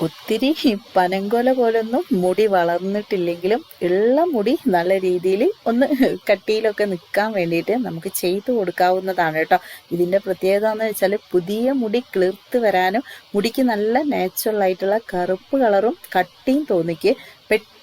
ഒത്തിരി പനങ്കൊല പോലൊന്നും മുടി വളർന്നിട്ടില്ലെങ്കിലും ഉള്ള മുടി നല്ല രീതിയിൽ ഒന്ന് കട്ടിയിലൊക്കെ നിൽക്കാൻ വേണ്ടിയിട്ട് നമുക്ക് ചെയ്തു കൊടുക്കാവുന്നതാണ് കേട്ടോ. ഇതിന്റെ പ്രത്യേകത എന്ന് വെച്ചാൽ പുതിയ മുടി കിളിർത്ത് വരാനും മുടിക്ക് നല്ല നാച്ചുറൽ ആയിട്ടുള്ള കറുപ്പ് കളറും കട്ടിയും തോന്നിക്ക്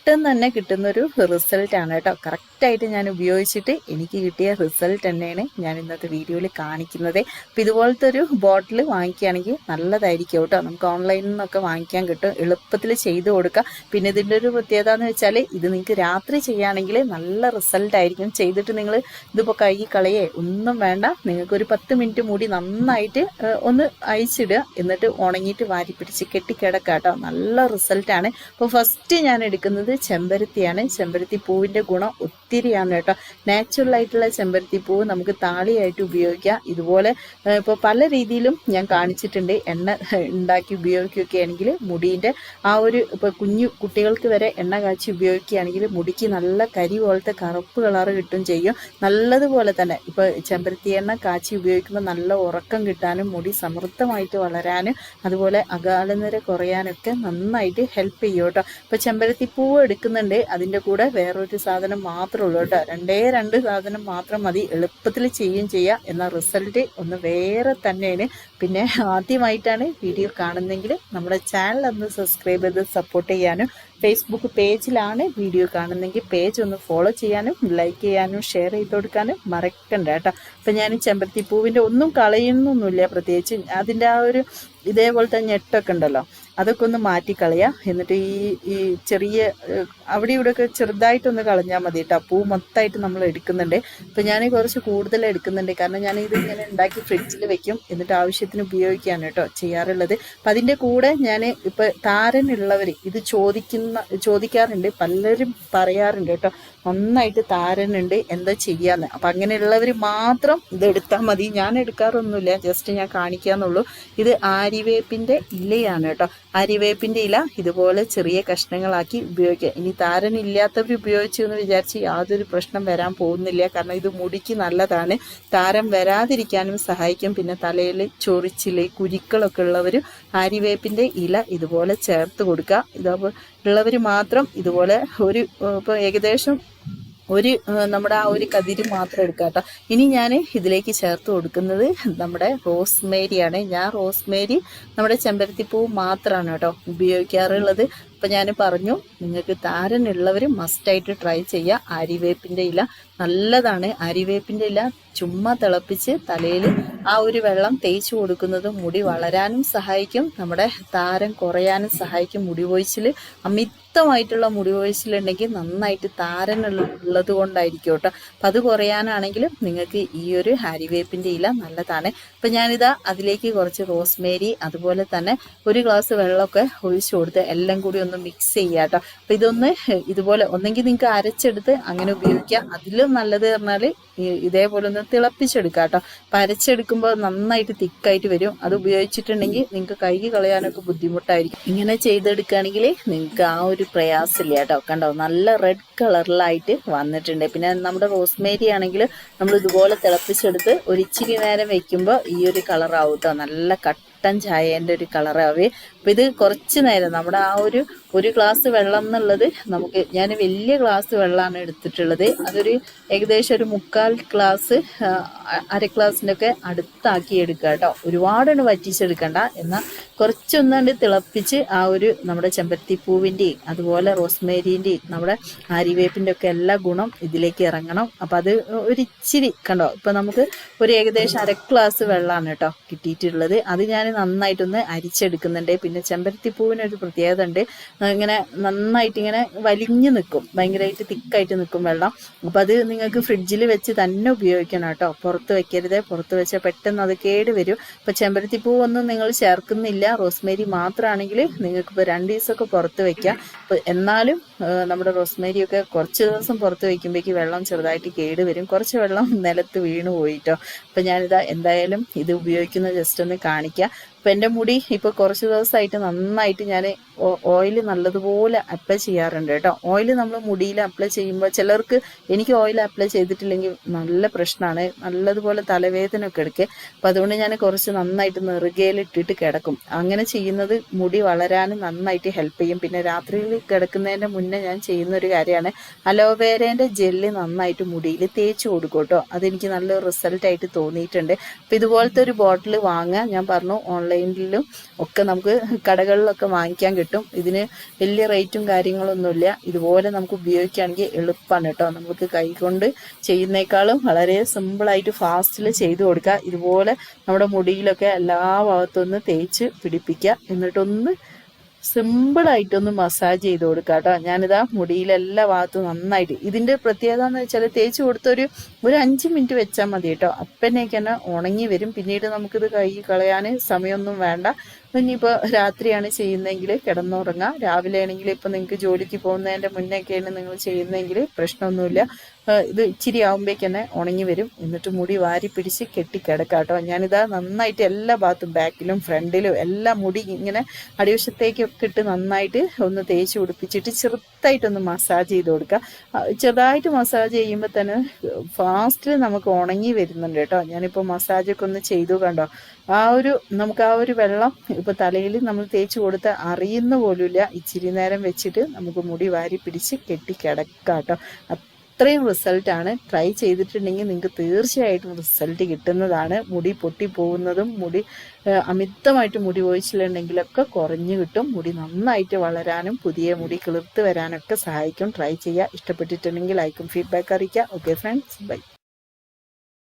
പെട്ടെന്ന് തന്നെ കിട്ടുന്നൊരു റിസൾട്ട് ആണ് കേട്ടോ. കറക്റ്റായിട്ട് ഞാൻ ഉപയോഗിച്ചിട്ട് എനിക്ക് കിട്ടിയ റിസൾട്ട് തന്നെയാണ് ഞാൻ ഇന്നത്തെ വീഡിയോയിൽ കാണിക്കുന്നത്. അപ്പം ഇതുപോലത്തെ ഒരു ബോട്ടിൽ വാങ്ങിക്കുകയാണെങ്കിൽ നല്ലതായിരിക്കും കേട്ടോ. നമുക്ക് ഓൺലൈനിൽ നിന്നൊക്കെ വാങ്ങിക്കാൻ കിട്ടും. എളുപ്പത്തിൽ ചെയ്ത് കൊടുക്കുക പിന്നെ ഇതിന്റെ ഒരു പ്രത്യേകത എന്ന് വെച്ചാൽ ഇത് നിങ്ങൾക്ക് രാത്രി ചെയ്യുകയാണെങ്കിൽ നല്ല റിസൾട്ട് ആയിരിക്കും. ചെയ്തിട്ട് നിങ്ങൾ ഇതിപ്പോൾ കൈ കളയേ ഒന്നും വേണ്ട. നിങ്ങൾക്ക് ഒരു പത്ത് മിനിറ്റ് മൂടി നന്നായിട്ട് ഒന്ന് അയച്ചിടുക എന്നിട്ട് ഉണങ്ങിയിട്ട് വാരി പിടിച്ച് കെട്ടിക്കിടക്കാം കേട്ടോ. നല്ല റിസൾട്ടാണ് അപ്പോൾ ഫസ്റ്റ് ഞാൻ എടുക്കുന്നത് ചെമ്പരത്തിയാണ്. ചെമ്പരത്തി പൂവിന്റെ ഗുണം ഒത്തിരിയാണ് കേട്ടോ. നാച്ചുറൽ ആയിട്ടുള്ള ചെമ്പരത്തി പൂവ് നമുക്ക് താളിയായിട്ട് ഉപയോഗിക്കാം. ഇതുപോലെ ഇപ്പോൾ പല രീതിയിലും ഞാൻ കാണിച്ചിട്ടുണ്ട്. എണ്ണ ഉണ്ടാക്കി ഉപയോഗിക്കുകയൊക്കെ മുടീന്റെ ആ ഒരു ഇപ്പോൾ കുഞ്ഞു കുട്ടികൾക്ക് വരെ എണ്ണ കാച്ചി ഉപയോഗിക്കുകയാണെങ്കിൽ മുടിക്ക് നല്ല കരി പോലത്തെ കറുപ്പ് കളറ് കിട്ടും ചെയ്യും. നല്ലതുപോലെ തന്നെ ഇപ്പോൾ ചെമ്പരത്തി എണ്ണ കാച്ചി ഉപയോഗിക്കുമ്പോൾ നല്ല ഉറക്കം കിട്ടാനും മുടി സമൃദ്ധമായിട്ട് വളരാനും അതുപോലെ അകാലനിര കുറയാനൊക്കെ നന്നായിട്ട് ഹെൽപ്പ് ചെയ്യും കേട്ടോ. ഇപ്പോൾ ചെമ്പരത്തി പൂവ് എടുക്കുന്നുണ്ട്. അതിന്റെ കൂടെ വേറൊരു സാധനം മാത്രമേ ഉള്ളൂ കേട്ടോ രണ്ടേ രണ്ട് സാധനം മാത്രം മതി. എളുപ്പത്തിൽ ചെയ്യുകയും ചെയ്യാം എന്ന റിസൾട്ട് ഒന്ന് വേറെ തന്നെയാണ്. പിന്നെ ആദ്യമായിട്ടാണ് വീഡിയോ കാണുന്നതെങ്കിൽ നമ്മുടെ ചാനൽ ഒന്ന് സബ്സ്ക്രൈബ് ചെയ്ത് സപ്പോർട്ട് ചെയ്യാനും ഫേസ്ബുക്ക് പേജിലാണ് വീഡിയോ കാണുന്നെങ്കിൽ പേജ് ഒന്ന് ഫോളോ ചെയ്യാനും ലൈക്ക് ചെയ്യാനും ഷെയർ ചെയ്ത് കൊടുക്കാനും മറക്കണ്ട കേട്ടോ. അപ്പം ഞാൻ ചെമ്പരത്തി പൂവിന്റെ ഒന്നും കളയുന്നൊന്നുമില്ല. പ്രത്യേകിച്ച് അതിന്റെ ആ ഒരു ഇതേപോലത്തെ ഞെട്ടൊക്കെ ഉണ്ടല്ലോ. അതൊക്കെ ഒന്ന് മാറ്റിക്കളയാം. എന്നിട്ട് ഈ ഈ ചെറിയ അവിടെ ഇവിടെയൊക്കെ ചെറുതായിട്ടൊന്ന് കളഞ്ഞാൽ മതി കേട്ടോ പൂ മൊത്തമായിട്ട് നമ്മൾ എടുക്കുന്നുണ്ട്. അപ്പം ഞാൻ കുറച്ച് കൂടുതൽ എടുക്കുന്നുണ്ട്. കാരണം ഞാൻ ഇത് ഇങ്ങനെ ഉണ്ടാക്കി ഫ്രിഡ്ജിൽ വെക്കും. എന്നിട്ട് ആവശ്യത്തിന് ഉപയോഗിക്കുകയാണ് കേട്ടോ ചെയ്യാറുള്ളത്. അപ്പം അതിന്റെ കൂടെ ഞാൻ ഇപ്പം താരനുള്ളവർ ഇത് ചോദിക്കുന്ന ചോദിക്കാറുണ്ട്. പലരും പറയാറുണ്ട് കേട്ടോ. നന്നായിട്ട് താരനുണ്ട്. എന്താ ചെയ്യാന്ന്. അപ്പം അങ്ങനെയുള്ളവർ മാത്രം ഇത് എടുത്താൽ മതി. ഞാൻ എടുക്കാറൊന്നുമില്ല. ജസ്റ്റ് ഞാൻ കാണിക്കാന്നുള്ളൂ. ഇത് ആര്യവേപ്പിന്റെ ഇലയാണ് കേട്ടോ. ആര്യവേപ്പിന്റെ ഇല ഇതുപോലെ ചെറിയ കഷ്ണങ്ങളാക്കി ഉപയോഗിക്കുക. ഇനി താരനില്ലാത്തവർ ഉപയോഗിച്ചു എന്ന് വിചാരിച്ച് യാതൊരു പ്രശ്നം വരാൻ പോകുന്നില്ല. കാരണം ഇത് മുടിക്ക് നല്ലതാണ്. താരം വരാതിരിക്കാനും സഹായിക്കും. പിന്നെ തലയിൽ ചൊറിച്ചിൽ കുരുക്കളൊക്കെ ഉള്ളവർ അരിവേപ്പിന്റെ ഇല ഇതുപോലെ ചേർത്ത് കൊടുക്കുക. ഇതേപോലെ ഉള്ളവർ മാത്രം ഇതുപോലെ ഒരു ഇപ്പോൾ ഏകദേശം ഒരു നമ്മുടെ ആ ഒരു കതിര് മാത്രം എടുക്കുക കേട്ടോ. ഇനി ഞാൻ ഇതിലേക്ക് ചേർത്ത് കൊടുക്കുന്നത് നമ്മുടെ റോസ്മേരിയാണ്. ഞാൻ റോസ്മേരി നമ്മുടെ ചെമ്പരത്തിപ്പൂ മാത്രമാണ് കേട്ടോ ഉപയോഗിക്കാറുള്ളത്. അപ്പം ഞാൻ പറഞ്ഞു നിങ്ങൾക്ക് താരനുള്ളവർ മസ്റ്റായിട്ട് ട്രൈ ചെയ്യുക. ആര്യവേപ്പിന്റെ ഇല നല്ലതാണ്. ആര്യവേപ്പിന്റെ ഇല ചുമ്മാ തിളപ്പിച്ച് തലയിൽ ആ ഒരു വെള്ളം തേച്ച് കൊടുക്കുന്നത് മുടി വളരാനും സഹായിക്കും. നമ്മുടെ താരം കുറയാനും സഹായിക്കും. മുടി കൊഴിച്ചിൽ അമിതമായിട്ടുള്ള മുടി കൊഴിച്ചിലുണ്ടെങ്കിൽ നന്നായിട്ട് താരനുള്ളത് കൊണ്ടായിരിക്കും കേട്ടോ. അപ്പം അത് കുറയാനാണെങ്കിലും നിങ്ങൾക്ക് ഈ ഒരു ഹാരിവേപ്പിന്റെ ഇല നല്ലതാണ്. അപ്പം ഞാനിതാ അതിലേക്ക് കുറച്ച് റോസ്മേരി അതുപോലെ തന്നെ ഒരു ഗ്ലാസ് വെള്ളമൊക്കെ ഒഴിച്ചു കൊടുത്ത് എല്ലാം കൂടി ഒന്ന് മിക്സ് ചെയ്യുക കേട്ടോ. അപ്പം ഇതൊന്ന് ഇതുപോലെ ഒന്നെങ്കിൽ നിങ്ങൾക്ക് അരച്ചെടുത്ത് അങ്ങനെ ഉപയോഗിക്കാം. അതിലും നല്ലത് പറഞ്ഞാൽ ഇതേപോലെ ഒന്ന് തിളപ്പിച്ചെടുക്കുക കേട്ടോ. അപ്പം അരച്ചെടുക്കുമ്പോൾ നന്നായിട്ട് തിക്കായിട്ട് വരും. അത് ഉപയോഗിച്ചിട്ടുണ്ടെങ്കിൽ നിങ്ങൾക്ക് കൈക്ക് കളയാനൊക്കെ ബുദ്ധിമുട്ടായിരിക്കും. ഇങ്ങനെ ചെയ്തെടുക്കുകയാണെങ്കിൽ നിങ്ങൾക്ക് ആ ഒരു പ്രയാസമില്ല കേട്ടോ. കണ്ടോ നല്ല റെഡ് കളറിലായിട്ട് വന്നിട്ടുണ്ട്. പിന്നെ നമ്മുടെ റോസ്മേരി ആണെങ്കിൽ നമ്മൾ ഇതുപോലെ തിളപ്പിച്ചെടുത്ത് ഒരു ഇച്ചിരി നേരം വെക്കുമ്പോൾ ഈ ഒരു കളറാവും കേട്ടോ. നല്ല കട്ടൻ ചായേന്റെ ഒരു കളറാവേ അപ്പം ഇത് കുറച്ച് നേരം നമ്മുടെ ആ ഒരു ഒരു ഗ്ലാസ് വെള്ളം എന്നുള്ളത് നമുക്ക് ഞാൻ വലിയ ഗ്ലാസ് വെള്ളമാണ് എടുത്തിട്ടുള്ളത്. അതൊരു ഏകദേശം ഒരു മുക്കാൽ ഗ്ലാസ് അര ഗ്ലാസിന്റെ ഒക്കെ അടുത്താക്കി എടുക്കുക കേട്ടോ. ഒരുപാടൊന്ന് വറ്റിച്ചെടുക്കണ്ട. എന്നാൽ കുറച്ചൊന്നുകൊണ്ട് തിളപ്പിച്ച് ആ ഒരു നമ്മുടെ ചെമ്പരത്തിപ്പൂവിന്റെയും അതുപോലെ റോസ്മേരിന്റെയും നമ്മുടെ ആര്യവേപ്പിന്റെ ഒക്കെ എല്ലാ ഗുണം ഇതിലേക്ക് ഇറങ്ങണം. അപ്പം അത് ഒരു ഇച്ചിരി കണ്ടോ ഇപ്പം നമുക്ക് ഒരു ഏകദേശം അര ഗ്ലാസ് വെള്ളമാണ് കേട്ടോ കിട്ടിയിട്ടുള്ളത്. അത് ഞാൻ നന്നായിട്ടൊന്ന് അരിച്ചെടുക്കുന്നുണ്ട്. പിന്നെ ചെമ്പരത്തിപ്പൂവിനൊരു പ്രത്യേകത ഉണ്ട്. ഇങ്ങനെ നന്നായിട്ട് ഇങ്ങനെ വലിഞ്ഞു നിൽക്കും ഭയങ്കരമായിട്ട് തിക്കായിട്ട് നിൽക്കും വെള്ളം. അപ്പം അത് നിങ്ങൾക്ക് ഫ്രിഡ്ജിൽ വെച്ച് തന്നെ ഉപയോഗിക്കണം കേട്ടോ. പുറത്ത് വെക്കരുത്. പുറത്ത് വെച്ചാൽ പെട്ടെന്ന് അത് കേട് വരും. അപ്പം ചെമ്പരത്തിപ്പൂവൊന്നും നിങ്ങൾ ചേർക്കുന്നില്ല. റോസ്മേരി മാത്രമാണെങ്കിൽ നിങ്ങൾക്ക് ഇപ്പോൾ രണ്ട് ദിവസമൊക്കെ പുറത്ത് വയ്ക്കാം അപ്പോൾ എന്നാലും നമ്മുടെ റോസ്മേരിയൊക്കെ കുറച്ച് ദിവസം പുറത്ത് വയ്ക്കുമ്പോഴേക്ക് വെള്ളം ചെറുതായിട്ട് കേട് വരും. കുറച്ച് വെള്ളം നിലത്ത് വീണ് പോയിട്ടോ. അപ്പം ഞാനിതാ എന്തായാലും ഇത് ഉപയോഗിക്കുന്നത് ജസ്റ്റ് ഒന്ന് കാണിക്കുക അപ്പം എന്റെ മുടി ഇപ്പോൾ കുറച്ച് ദിവസമായിട്ട് നന്നായിട്ട് ഞാൻ ഓയിൽ നല്ലതുപോലെ അപ്ലൈ ചെയ്യാറുണ്ട് കേട്ടോ. ഓയിൽ നമ്മൾ മുടിയിൽ അപ്ലൈ ചെയ്യുമ്പോൾ ചിലർക്ക് എനിക്ക് ഓയിൽ അപ്ലൈ ചെയ്തിട്ടില്ലെങ്കിൽ നല്ല പ്രശ്നമാണ്. നല്ലതുപോലെ തലവേദന ഒക്കെ എടുക്കുക അപ്പം അതുകൊണ്ട് ഞാൻ കുറച്ച് നന്നായിട്ട് നെറുകയിലിട്ടിട്ട് കിടക്കും. അങ്ങനെ ചെയ്യുന്നത് മുടി വളരാനും നന്നായിട്ട് ഹെൽപ്പ് ചെയ്യും. പിന്നെ രാത്രിയിൽ കിടക്കുന്നതിന്റെ മുന്നേ ഞാൻ ചെയ്യുന്ന ഒരു കാര്യമാണ് അലോവേരേന്റെ ജെല്ല് നന്നായിട്ട് മുടിയിൽ തേച്ച് കൊടുക്കും കേട്ടോ. അതെനിക്ക് നല്ല റിസൾട്ടായിട്ട് തോന്നിയിട്ടുണ്ട്. അപ്പം ഇതുപോലത്തെ ഒരു ബോട്ടിൽ വാങ്ങാൻ ഞാൻ പറഞ്ഞു ഓൺലൈനിലും ഒക്കെ നമുക്ക് കടകളിലൊക്കെ വാങ്ങിക്കാൻ കിട്ടും. ഇതിന് വലിയ റേറ്റും കാര്യങ്ങളൊന്നുമില്ല ഇതുപോലെ നമുക്ക് ഉപയോഗിക്കുകയാണെങ്കിൽ എളുപ്പമാണ് കേട്ടോ. നമുക്ക് കൈകൊണ്ട് ചെയ്യുന്നേക്കാളും വളരെ സിമ്പിളായിട്ട് ഫാസ്റ്റിൽ ചെയ്തു കൊടുക്കുക. ഇതുപോലെ നമ്മുടെ മുടിയിലൊക്കെ എല്ലാ ഭാഗത്തുനിന്ന് തേച്ച് പിടിപ്പിക്കുക. എന്നിട്ടൊന്ന് സിമ്പിളായിട്ടൊന്ന് മസാജ് ചെയ്ത് കൊടുക്കുക കേട്ടോ. ഞാനിതാ മുടിയിലെല്ലാ ഭാഗത്തും നന്നായിട്ട്. ഇതിന്റെ പ്രത്യേകത എന്ന് വെച്ചാൽ തേച്ച് കൊടുത്തൊരു ഒരു അഞ്ച് മിനിറ്റ് വെച്ചാൽ മതി കേട്ടോ. അപ്പനേക്ക് തന്നെ ഉണങ്ങി വരും. പിന്നീട് നമുക്കിത് കൈ കളയാൻ സമയമൊന്നും വേണ്ട. ഇനിയിപ്പോൾ രാത്രിയാണ് ചെയ്യുന്നതെങ്കിൽ കിടന്നുറങ്ങാം. രാവിലെ ആണെങ്കിൽ ഇപ്പം നിങ്ങൾക്ക് ജോലിക്ക് പോകുന്നതിന്റെ മുന്നേക്കെയാണ് നിങ്ങൾ ചെയ്യുന്നതെങ്കിൽ പ്രശ്നമൊന്നുമില്ല. ഇത് ഇച്ചിരി ആകുമ്പോഴേക്ക് തന്നെ ഉണങ്ങി വരും. എന്നിട്ട് മുടി വാരി പിടിച്ച് കെട്ടിക്കിടക്കാം കേട്ടോ ഞാനിതാ നന്നായിട്ട് എല്ലാ ഭാഗത്തും ബാക്കിലും ഫ്രണ്ടിലും എല്ലാ മുടി ഇങ്ങനെ അടിവശത്തേക്കൊക്കെ ഇട്ട് നന്നായിട്ട് ഒന്ന് തേച്ച് പിടിപ്പിച്ചിട്ട് ചെറുതായിട്ടൊന്ന് മസാജ് ചെയ്ത് കൊടുക്കുക ചെറുതായിട്ട് മസാജ് ചെയ്യുമ്പോൾ തന്നെ ഫാസ്റ്റിൽ നമുക്ക് ഉണങ്ങി വരുന്നുണ്ട് കേട്ടോ. ഞാനിപ്പോൾ മസാജൊക്കെ ഒന്ന് ചെയ്തു കണ്ടോ? ആ ഒരു നമുക്ക് ആ ഒരു വെള്ളം ഇപ്പോൾ തലയിൽ നമ്മൾ തേച്ച് കൊടുത്ത് അറിയുന്ന പോലുമില്ല. ഇച്ചിരി നേരം വെച്ചിട്ട് നമുക്ക് മുടി വാരി പിടിച്ച് കെട്ടി കിടക്കാം കേട്ടോ അത്രയും റിസൾട്ടാണ് ട്രൈ ചെയ്തിട്ടുണ്ടെങ്കിൽ നിങ്ങൾക്ക് തീർച്ചയായിട്ടും റിസൾട്ട് കിട്ടുന്നതാണ്. മുടി പൊട്ടിപ്പോകുന്നതും മുടി അമിതമായിട്ട് മുടി പോയിച്ചിട്ടുണ്ടെങ്കിലൊക്കെ കുറഞ്ഞു കിട്ടും. മുടി നന്നായിട്ട് വളരാനും പുതിയ മുടി കിളിർത്ത് വരാനൊക്കെ സഹായിക്കും. ട്രൈ ചെയ്യുക ഇഷ്ടപ്പെട്ടിട്ടുണ്ടെങ്കിൽ ലൈക്കും ഫീഡ്ബാക്ക് അറിയിക്കുക ഓക്കെ ഫ്രണ്ട്സ് ബൈ